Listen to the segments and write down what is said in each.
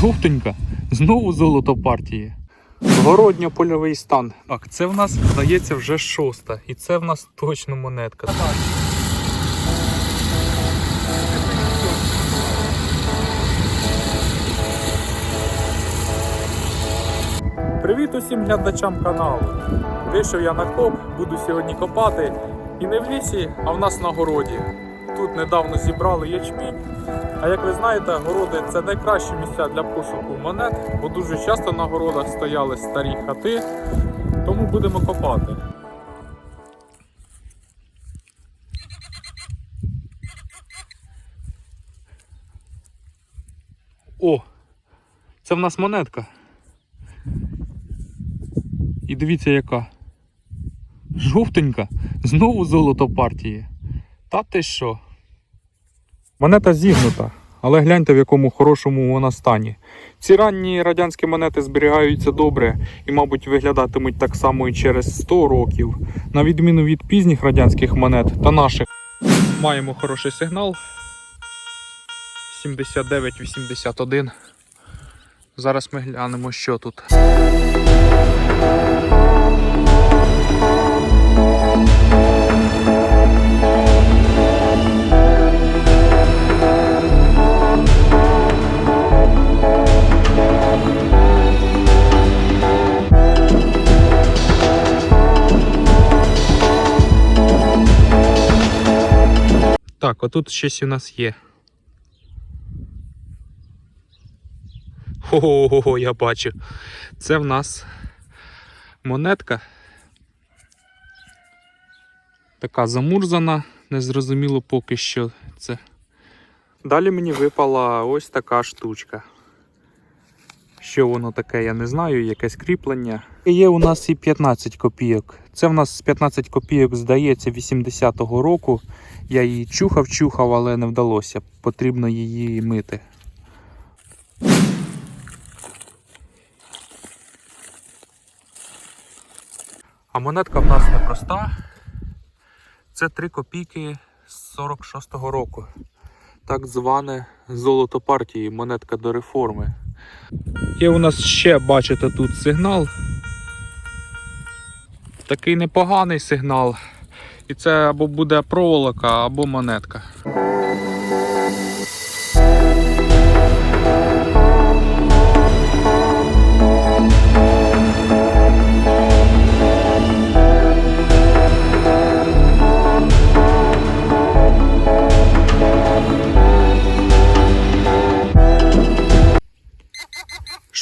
Жовтенька. Знову золото партії. Городньо-польовий стан. Так, це в нас, здається, вже шоста. І це в нас точно монетка. Привіт усім глядачам каналу. Вийшов я на коп, буду сьогодні копати. І не в лісі, а в нас на городі. Тут недавно зібрали ячмінь. А як ви знаєте, городи це найкращі місця для пошуку монет, бо дуже часто на городах стояли старі хати, тому будемо копати. О! Це в нас монетка. І дивіться яка. Жовтенька. Знову золото партії. Та ти що? Монета зігнута, але гляньте в якому хорошому вона стані. Ці ранні радянські монети зберігаються добре і, мабуть, виглядатимуть так само і через 100 років. На відміну від пізніх радянських монет та наших. Маємо хороший сигнал. 7981. Зараз ми глянемо, що тут. Так, отут щось у нас є. Ого, я бачу. Це в нас монетка. Така замурзана, незрозуміло поки що це. Далі мені випала ось така штучка. Що воно таке, я не знаю, якесь кріплення. Є у нас і 15 копійок. Це в нас 15 копійок, здається, 80-го року. Я її чухав-чухав, але не вдалося. Потрібно її мити. А монетка в нас непроста. Це 3 копійки з 46-го року. Так зване золото партії, монетка до реформи. Є у нас ще, бачите, тут сигнал. Такий непоганий сигнал. І це або буде проволока, або монетка.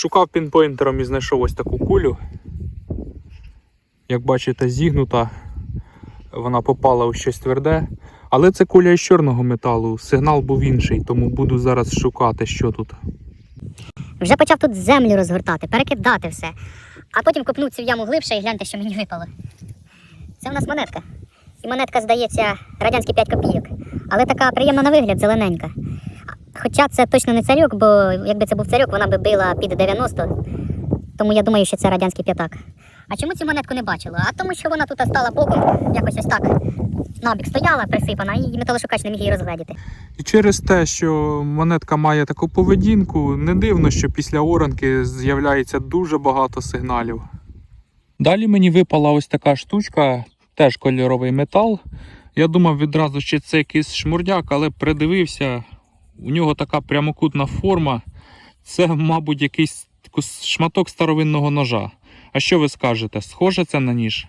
Шукав пінпойнтером і знайшов ось таку кулю. Як бачите, зігнута. Вона попала у щось тверде. Але це куля із чорного металу. Сигнал був інший, тому буду зараз шукати, що тут. Вже почав тут землю розгортати, перекидати все. А потім копнув цю яму глибше і гляньте, що мені випало. Це у нас монетка. І монетка, здається, радянські 5 копійок. Але така приємна на вигляд, зелененька. Хоча це точно не царьок, бо якби це був царьок, вона би била під 90. Тому я думаю, що це радянський п'ятак. А чому цю монетку не бачила? А тому, що вона тут стала боком, якось ось так. Набік стояла, присипана, і металошукач не міг її розгледіти. І через те, що монетка має таку поведінку, не дивно, що після оранки з'являється дуже багато сигналів. Далі мені випала ось така штучка, теж кольоровий метал. Я думав відразу, що це якийсь шмурдяк, але придивився, у нього така прямокутна форма. Це, мабуть, якийсь шматок старовинного ножа. А що ви скажете? Схоже це на ніж?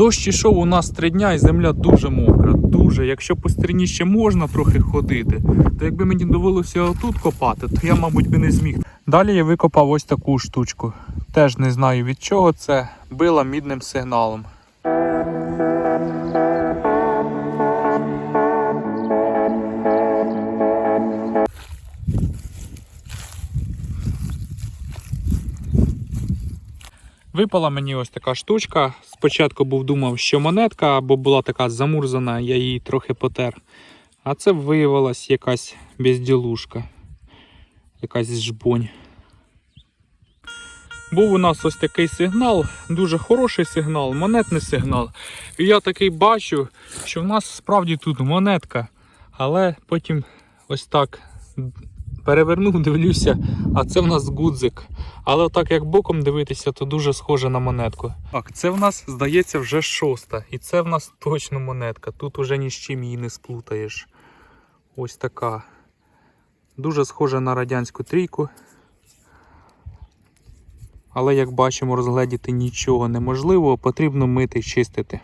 Дощ ішов у нас три дня і земля дуже мокра. Дуже. Якщо по стріні ще можна трохи ходити, то якби мені довелося отут копати, то я, мабуть, би не зміг. Далі я викопав ось таку штучку. Теж не знаю від чого це. Била мідним сигналом. Випала мені ось така штучка. Спочатку був думав, що монетка, бо була така замурзана, я її трохи потер. А це виявилась якась безділушка. Якась жбонь. Був у нас ось такий сигнал, дуже хороший сигнал, монетний сигнал. І я такий бачу, що в нас справді тут монетка. Але потім ось так перевернув, дивлюся, а це в нас гудзик. Але так як боком дивитися, то дуже схоже на монетку. Так, це в нас, здається, вже шоста. І це в нас точно монетка. Тут уже ні з чим її не сплутаєш. Ось така. Дуже схожа на радянську трійку. Але як бачимо, розгледіти нічого неможливо, потрібно мити чистити.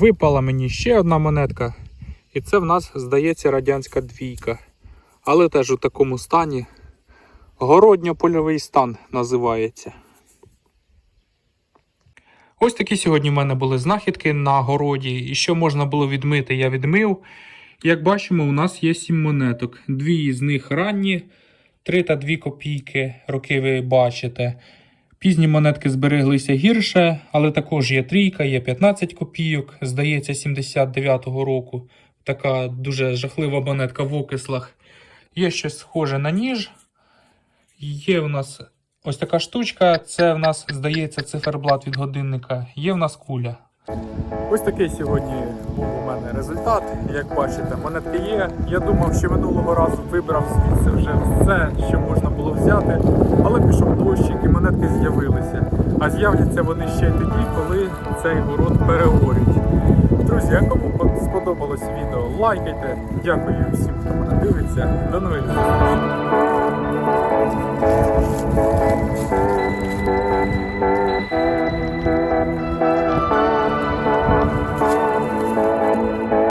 Випала мені ще одна монетка. І це в нас, здається, радянська двійка. Але теж у такому стані. Городньо-польовий стан називається. Ось такі сьогодні в мене були знахідки на городі. І що можна було відмити, я відмив. Як бачимо, у нас є 7 монеток. Дві з них ранні, 3 та 2 копійки, роки ви бачите. Пізні монетки збереглися гірше, але також є трійка, є 15 копійок, здається, 79-го року. Така дуже жахлива монетка в окислах. Є щось схоже на ніж. Є в нас ось така штучка. Це в нас, здається, циферблат від годинника. Є в нас куля. Ось такий сьогодні був у мене результат. Як бачите, монетки є. Я думав, що минулого разу вибрав звідси вже все, що можна було взяти, які монетки з'явилися. А з'являться вони ще й тоді, коли цей город перегорить. Друзі, а кому сподобалось відео, лайкайте. Дякую всім, хто мене дивиться. До нових зустрічей.